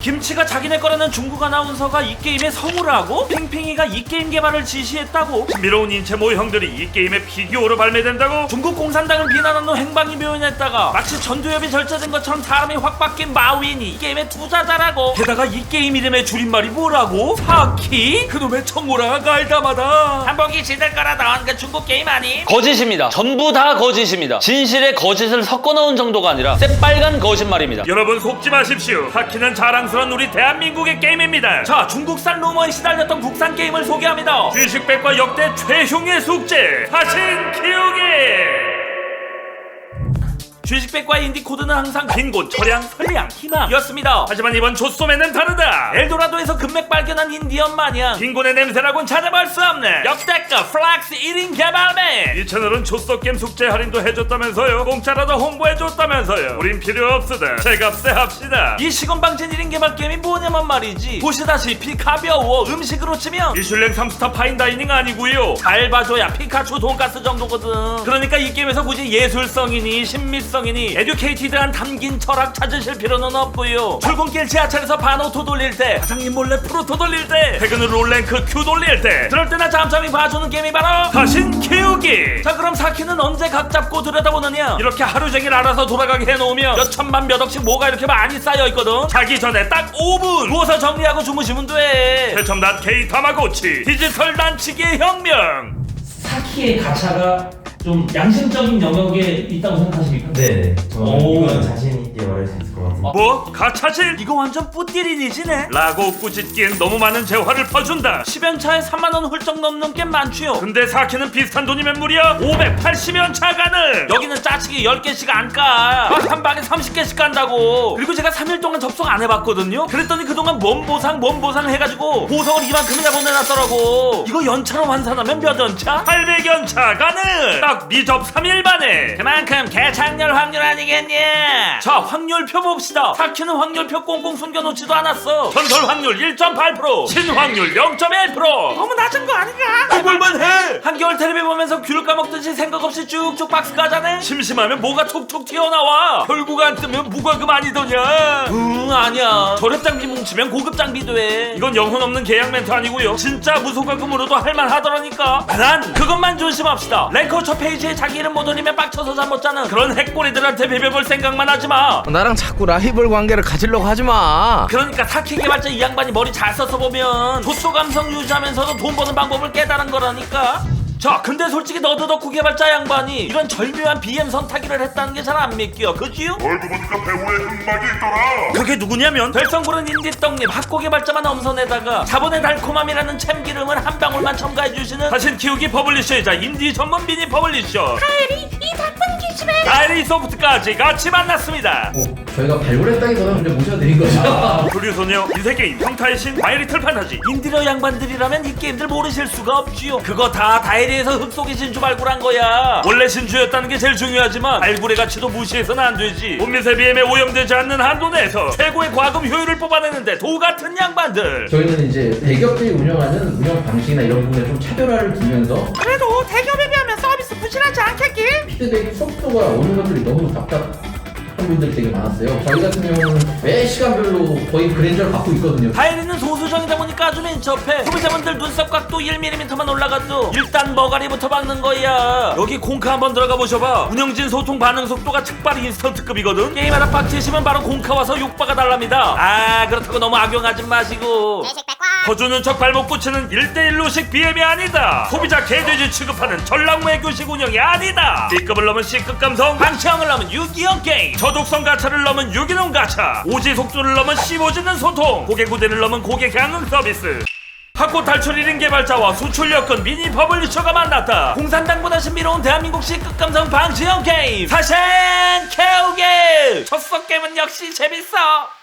김치가 자기네 거라는 중국 아나운서가 이 게임에 성우를 하고 핑핑이가 이 게임 개발을 지시했다고 신비로운 인체 모형들이 이 게임의 피규어로 발매된다고 중국 공산당을 비난하는 행방이 묘연했다가 마치 전두엽이 절제된 것처럼 사람이 확 바뀐 마윈이 이 게임의 투자자라고 게다가 이 게임 이름의 줄임말이 뭐라고? 사키? 그놈의 청오라가 갈다마다 한복이 지들 거라던 그 중국 게임 아니? 거짓입니다. 전부 다 거짓입니다. 진실에 거짓을 섞어 넣은 정도가 아니라 새빨간 거짓말입니다. 여러분 속지 마십시오. 하키는 자랑 스러운 우리 대한민국의 게임입니다. 자, 중국산 루머에 시달렸던 국산 게임을 소개합니다. 주식백과 역대 최흉의 숙제 사신 키우기. 주식백과 인디코드는 항상 빈곤, 철양, 선량, 희망이었습니다. 하지만 이번 조소매는 다르다. 엘도라도에서 금맥 발견한 인디언 마냥 빈곤의 냄새라곤 찾아볼 수 없는 역대급 플렉스 1인 개발맨. 이 채널은 조소 게임 숙제 할인도 해줬다면서요. 공짜라도 홍보해줬다면서요. 우린 필요 없으다. 제값에 합시다. 이 시건방진 1인 개발 게임이 뭐냐면 말이지. 보시다시피 가벼워. 음식으로 치면 미슐랭 3스타 파인다이닝 아니고요. 잘 봐줘야 피카츄 돈가스 정도거든. 그러니까 이 게임에서 굳이 예술성이니 신미성 이니 에듀케이티드한 담긴 철학 찾으실 필요는 없고요. 출근길 지하철에서 반오토 돌릴 때, 사장님 몰래 프로토 돌릴 때, 퇴근 후 롤랭크 큐 돌릴 때, 그럴 때나 잠잠히 봐주는 게임이 바로 사신 키우기. 자 그럼 사키는 언제 각 잡고 들여다보느냐? 이렇게 하루 종일 알아서 돌아가게 해놓으면 몇 천만 몇 억씩 뭐가 이렇게 많이 쌓여 있거든. 자기 전에 딱 5분 누워서 정리하고 주무시면 돼. 최첨단 K 타마고치 디지털 단치기의 혁명. 사키의 가차가 좀 양심적인 영역에 있다고 생각하십니까? 네, 저는 오. 이건 자신 있게 말할 수 있을 것 같습니다. 뭐? 가차질? 이거 완전 뿌띠린이지네? 라고 꾸짖기엔 너무 많은 재화를 퍼준다 10연차에 3만원 훌쩍 넘는 게 많지요 근데 사키는 비슷한 돈이면 무려 580연차 가능 여기는 짜치기 10개씩 안까한 방에 30개씩 간다고 그리고 제가 3일 동안 접속 안 해봤거든요 그랬더니 그동안 뭔 보상 뭔 보상 해가지고 보석을 이만큼이나 보내놨더라고 이거 연차로 환산하면 몇 연차? 800연차 가능 딱 미접 3일 만에 그만큼 개창렬 확률 아니겠냐 자 확률표 봅시다. 타키는 확률표 꽁꽁 숨겨놓지도 않았어. 전설 확률 1.8% 신확률 0.1% 보면서 귤 까먹듯이 생각 없이 쭉쭉 박스 가자네? 심심하면 뭐가 툭툭 튀어나와? 결국 안 뜨면 무과금 아니더냐? 응 아니야. 저렴 장비 뭉치면 고급 장비 돼. 이건 영혼 없는 계약 멘트 아니고요. 진짜 무소과금으로도 할만하더라니까. 난 그것만 조심합시다. 랭커처 페이지에 자기 이름 못 올리면 빡쳐서 잠 못 자는 그런 핵꼬리들한테 비벼볼 생각만 하지마. 나랑 자꾸 라이벌 관계를 가지려고 하지 마. 그러니까 사키 개발자 이 양반이 머리 잘 써서 보면 조소 감성 유지하면서도 돈 버는 방법을 깨달은 거라니까. 자, 근데 솔직히 너드덕후 개발자 양반이 이런 절묘한 BM 선타기를 했다는 게 잘 안 믿겨, 그지요? 알고 보니까 배우의 흑막이 있더라. 그게 누구냐면 별성부른 인디떡님 학고 개발자만 엄선에다가 자본의 달콤함이라는 참기름을 한 방울만 첨가해 주시는 자신 키우기 퍼블리셔이자 인디 전문 미니 퍼블리셔 이 기집애 다이리 소프트까지 같이 만났습니다. 어, 저희가 발굴했다기보다는 그냥 모셔드린 거죠. 불유소녀, 인세게임, 평타의 신, 마이리 틀 판타지 인디러 양반들이라면 이 게임들 모르실 수가 없지요. 그거 다 다이리에서 흙 속의 진주 발굴한 거야. 원래 진주였다는 게 제일 중요하지만 발굴의 가치도 무시해서는 안 되지. 온미세 BM에 오염되지 않는 한도 내에서 최고의 과금 효율을 뽑아내는데 도 같은 양반들. 저희는 이제 대기업들이 운영하는 운영 방식이나 이런 부분에 좀 차별화를 두면서 그래도 대기업에 비하 20대 되게 수업료가 오는 것들이 너무 답답한 분들이 되게 많았어요. 저희 같은 경우는 매 시간별로 거의 그랜저를 받고 있거든요. 다이리는 소수정이다 보니까 아주 민첩해. 소비자분들 눈썹 각도 1mm만 올라가도 일단 머가리부터 박는 거야. 여기 공카 한번 들어가 보셔봐. 운영진 소통 반응 속도가 측발 인스턴트급이거든. 게임하다 빡치시면 바로 공카 와서 욕박아 달랍니다. 아 그렇다고 너무 악용하지 마시고. 네, 거주는 척 발목 붙이는 1대1로식 BM이 아니다. 소비자 개돼지 취급하는 전랑무의 교식 운영이 아니다. B급을 넘은 C급 감성 방치형을 넘은 유기형 게임 저독성 가차를 넘은 유기농 가차 오지 속도를 넘은 씹어지는 소통 고객 우대를 넘은 고객 향응 서비스. 학고 탈출 1인 개발자와 수출 여건 미니 퍼블리셔가 만났다. 공산당보다 신비로운 대한민국 C급 감성 방치형 게임 사생 캐우게 첫석 게임은 역시 재밌어